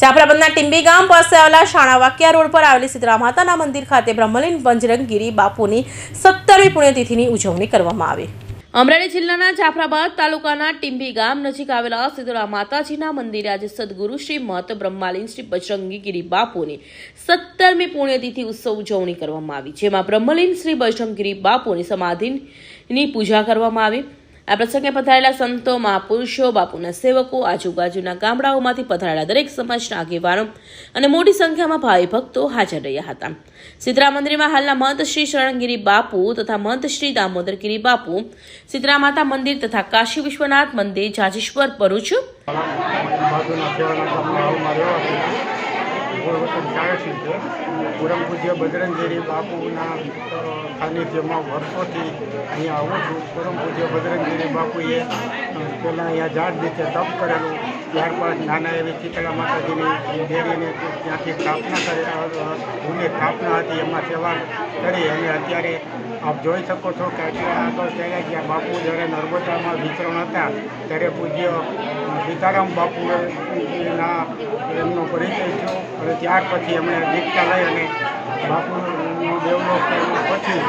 જાફરાબાદના ટીંબી ગામ પાસે આવેલા શાણાવાકિયા રોડ પર આવેલી સીતરા માતાના મંદિર ખાતે બ્રહ્મલીન બંજરંગગીરી બાપુની સત્તરમી પુણ્યતિથિની ઉજવણી કરવામાં આવી. અમરેલી જિલ્લાના જાફરાબાદ તાલુકાના ટીંબી ગામ નજીક આવેલા સિદ્ધરા માતાજીના મંદિરે આજે સદગુરુ શ્રી મહત બ્રહ્માલીન શ્રી બજરંગીગીરી બાપુની સત્તરમી પુણ્યતિથિ ઉત્સવ ઉજવણી કરવામાં આવી, જેમાં બ્રહ્મલીન શ્રી બજરંગીરી બાપુની સમાધિની પૂજા કરવામાં આવી. આ પ્રસંગે પધારેલા સંતો, મહાપુરુષો, બાપુના સેવકો, આજુબાજુના ગામડાઓમાંથી પધારેલા દરેક સમાજના આગેવાનો અને મોટી સંખ્યામાં ભાવિ ભક્તો હાજર રહ્યા હતા. સીતરા મંદિરમાં હાલના મહંત શ્રી શરણગીરી બાપુ તથા મહંત શ્રી દામોદરગીરી બાપુ સીતરા માતા મંદિર તથા કાશી વિશ્વનાથ મંદિર, જાજેશ્વર ભરૂચ ચાળસી છે પૂરમ પૂજ્ય બજરંગીરી બાપુના સાનિધ્યમાં વર્ષોથી અહીંયા આવું છું. પૂરમ પૂજ્ય બજરંગીરી બાપુએ પહેલાં અહીંયા ઝાડ નીચે તપ કરેલું. ત્યારબાદ નાના એવી ચિતળા માતાજીની દેવીને ત્યાંથી સ્થાપના કરી સ્થાપના હતી. એમાં સેવા કરી અને અત્યારે આપ જોઈ શકો છો કે અત્યારે આગળ ચાલ્યા ગયા. બાપુ જ્યારે નર્મદામાં વિતરણ હતા, ત્યારે પૂજ્ય સીતારામ બાપુના એમનો પરિચય થયો અને ત્યાર પછી એમણે દીક્ષા લઈ અને બાપુ દેવલોક પછી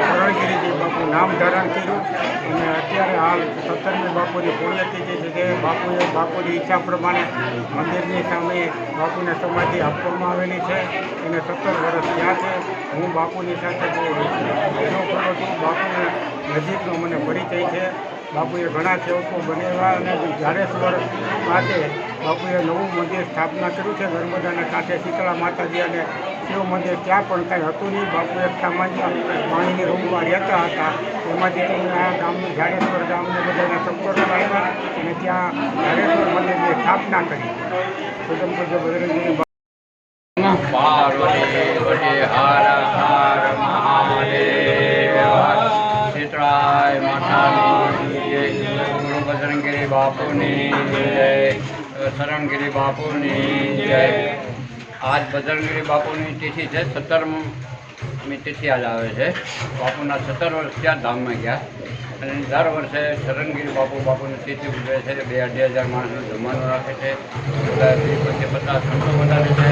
શરણગીરીજી બાપુ નામ ધારણ કર્યું અને અત્યારે હાલ સત્તરમી બાપુની પુણ્યતિથિ છે જે બાપુએ બાપુની ઈચ્છા પ્રમાણે મંદિરની સામે બાપુને સમાધિ આપવામાં આવેલી છે એને સત્તર વર્ષ ત્યાં છે. હું બાપુની સાથે બહુ એનો કરું છું. બાપુને નજીકનો મને પરિચય છે. બાપુએ ઘણા સેવકો બનેલા અને ઝાડેશ્વર પાસે બાપુએ નવું મંદિર સ્થાપના કર્યું છે. નર્મદાના કાંઠે શીતળા માતાજી અને શિવ મંદિર ત્યાં પણ કંઈ હતું નહીં. બાપુ એક સામાન્ય પાણીની રૂમમાં રહેતા હતા. એમાંથી તમને આ ગામનું ઝાડેશ્વર ગામને બધા સંપર્ક આવ્યા અને ત્યાં ઝાડેશ્વર મંદિરની સ્થાપના કરી. પૂજ્ય બજરંગીની પાર્વતી વટી હાર હાર મહાદેવ. શીતળાય બાપુની જય. શરણગીરી બાપુની જય. આજ બજરંગીરી બાપુની તિથિ છે, સત્તરમી તિથિ આજ આવે છે. બાપુના સત્તર વર્ષ ત્યાં ધામમાં ગયા. અને દર વર્ષે શરણગીરી બાપુ બાપુની તિથિ ઉજવે છે. બે અઢી હજાર માણસનું જમવાનું રાખે છે. વીસ પચીસ સંતો વધારે છે.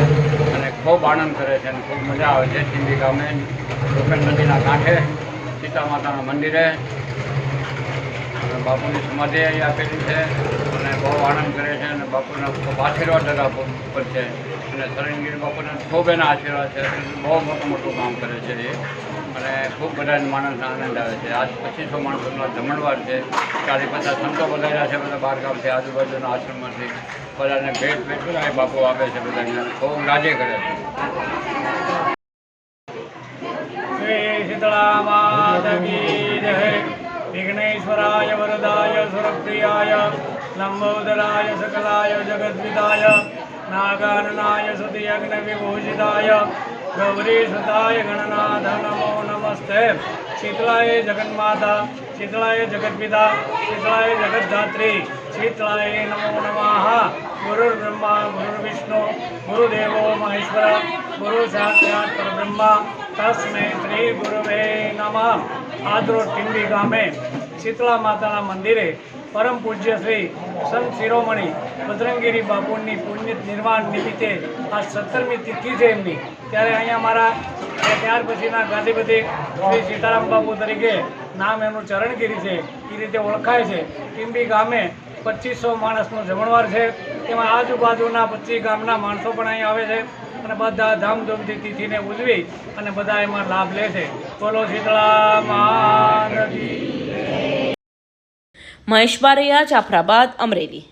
અને ખૂબ આનંદ કરે છે અને ખૂબ મજા આવે છે. ટીંબી ગામે રોકડ નદીના કાંઠે, સીતા માતાના મંદિરે અને બાપુની સમાધિ આપેલી છે. બહુ આનંદ કરે છે અને બાપુના ખૂબ આશીર્વાદ બધા ઉપર છે. અને શરણગીરી બાપુના ખૂબ એના આશીર્વાદ છે. બહુ મોટું મોટું કામ કરે છે એ. અને ખૂબ બધા માણસને આનંદ આવે છે. આજ પચીસો માણસોના જમણવાર છે. ચાલી પચાસ સંતો બધા છે બધા બહાર ગામથી, આજુબાજુના આશ્રમમાંથી. બધાને ભેટ ભેટ બધા બાપુ આપે છે બધાને. ખૂબ રાજી કરે છે. શીતળા જય વિઘ્નેશ્વરાય વરદાય સુરપ્રિયાય. લંબોદરાય સકલાય જગદ્વિદાય નાગાનનાય સુતિયજ્ઞ વિભૂષિતાય ગૌરી नमो ગણનાથ નમો નમસ્તે શીતળાય જગન્માતા શીતળાય જગદ્પિતા શીતળાય જગદ્ધાત્રી શીતળાય નમો નમઃ ગુરુર્બ્રહ્મા ગુરુર્વિષ્ણુ ગુરુદેવો મહેશ્વર ગુરુ સાક્ષાત પરબ્રહ્મા તસ્મૈ શ્રી ગુરુવે નમઃ આદરો ટીંબી ગામે શીતળા માતાના મંદિરે પરમ પૂજ્ય શ્રી સંત શિરોમણી બજરંગીરી બાપુની પુણ્ય નિર્વાણ નિમિત્તે આ સત્તરમી તિથિ છે એમની. ત્યારે અહીંયા મારા ત્યાર પછીના ગાંધીપતિ શ્રી સીતારામ બાપુ તરીકે નામ એમનું ચરણગીરી છે. એ રીતે ઓળખાય છે. ટીંબી ગામે પચીસો માણસનો જમણવાર છે. તેમાં આજુબાજુના પચીસ ગામના માણસો પણ અહીં આવે છે અને બધા ધામધૂમથી તિથિને ઉજવી અને બધા એમાં લાભ લે છે. બોલો શીતળા મહાનદી મહેશ બારૈયા જાફરાબાદ અમરેલી.